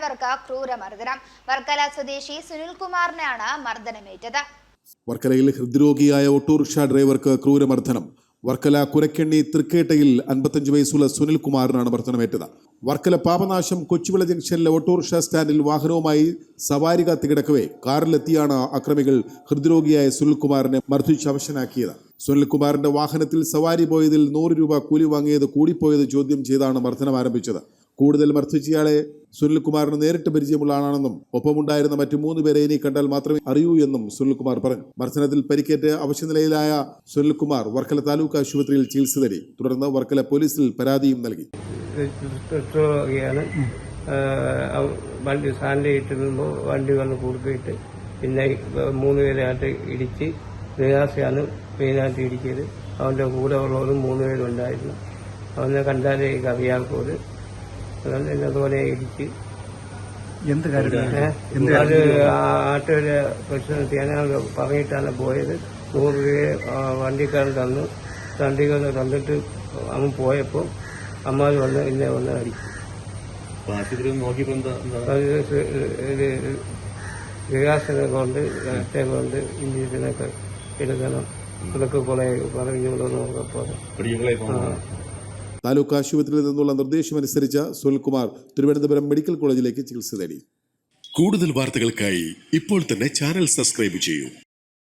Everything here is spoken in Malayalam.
ഡ്രൈവർക്ക് ക്രൂരമർദ്ദനം. വർക്കല സ്വദേശി സുനിൽകുമാറിനാണ് മർദ്ദനമേറ്റത്. വർക്കലയിൽ ഹൃദ്രോഗിയായ ഓട്ടോറിക്ഷ ഡ്രൈവർക്ക് ക്രൂരമർദ്ദനം. വർക്കല കുരക്കെണ്ണി തൃക്കേട്ടയിൽ അൻപത്തഞ്ച് വയസ്സുള്ള സുനിൽ കുമാറിനാണ് മർദ്ദനമേറ്റത്. വർക്കല പാപനാശം കൊച്ചുവിള ജംഗ്ഷനിലെ ഓട്ടോറിക്ഷ സ്റ്റാൻഡിൽ വാഹനവുമായി സവാരി കാത്ത് കിടക്കവേ കാറിലെത്തിയാണ് അക്രമികൾ ഹൃദ്രോഗിയായ സുനിൽകുമാറിനെ മർദ്ദിച്ച് അവശനാക്കിയത്. സുനിൽകുമാറിന്റെ വാഹനത്തിൽ സവാരി പോയതിൽ നൂറ് രൂപ കൂലി വാങ്ങിയത് കൂടിപ്പോയത് ചോദ്യം ചെയ്താണ് മർദ്ദനം ആരംഭിച്ചത്. കൂടുതൽ മർദ്ദിച്ചയാളെ സുനിൽകുമാറിന് നേരിട്ട് പരിചയമുള്ള ആളാണെന്നും ഒപ്പമുണ്ടായിരുന്ന മറ്റു മൂന്ന് പേരെ ഇനി കണ്ടാൽ മാത്രമേ അറിയൂ എന്നും സുനിൽകുമാർ പറഞ്ഞു. മർദ്ദനത്തിൽ പരിക്കേറ്റ് അവശ്യനിലയിലായ സുനിൽകുമാർ വർക്കല താലൂക്ക് ആശുപത്രിയിൽ ചികിത്സ തേടി. തുടർന്ന് വർക്കല പോലീസിൽ പരാതിയും നൽകി. വണ്ടി ഇട്ട് നിന്നുമ്പോൾ വണ്ടി വന്ന് കൊടുത്തിട്ട് പിന്നെ മൂന്ന് പേരായിട്ട് ഇടിച്ച് റിയാസിയാണ് മെയിനായിട്ട് ഇടിക്കിയത് അവന്റെ കൂടെ ഉള്ളവരും മൂന്ന് പേരുണ്ടായിരുന്നു. അവനെ കണ്ടാലേ അറിയാക്കോട് അതുകൊണ്ട് എന്നെ അതുപോലെ ഇടിച്ച്. എന്ത് കാര്യം? അത് ആട്ടുകാരെ പ്രശ്നത്തിൽ ഞാൻ പറഞ്ഞിട്ടാണ് പോയത്. നൂറ് രൂപയെ വണ്ടിക്കാരൻ തന്നു. തണ്ടികൾ തന്നിട്ട് അമ്മ പോയപ്പോൾ അമ്മാര് വന്ന് എന്നെ വന്ന് അടിച്ചു. വികാസനെ കൊണ്ട് രാഷ്ട്രീയ കൊണ്ട് ഇന്ത്യനൊക്കെ എടുക്കണം. ഇതൊക്കെ കുറെ പറഞ്ഞു പഠിക്കുമ്പോഴേ ആ. താലൂക്ക് ആശുപത്രിയിൽ നിന്നുള്ള നിർദ്ദേശമനുസരിച്ച് സുനിൽകുമാർ തിരുവനന്തപുരം മെഡിക്കൽ കോളേജിലേക്ക് ചികിത്സ തേടി കൂടുതൽ വാർത്തകൾക്കായി ഇപ്പോൾ തന്നെ ചാനൽ സബ്സ്ക്രൈബ് ചെയ്യൂ.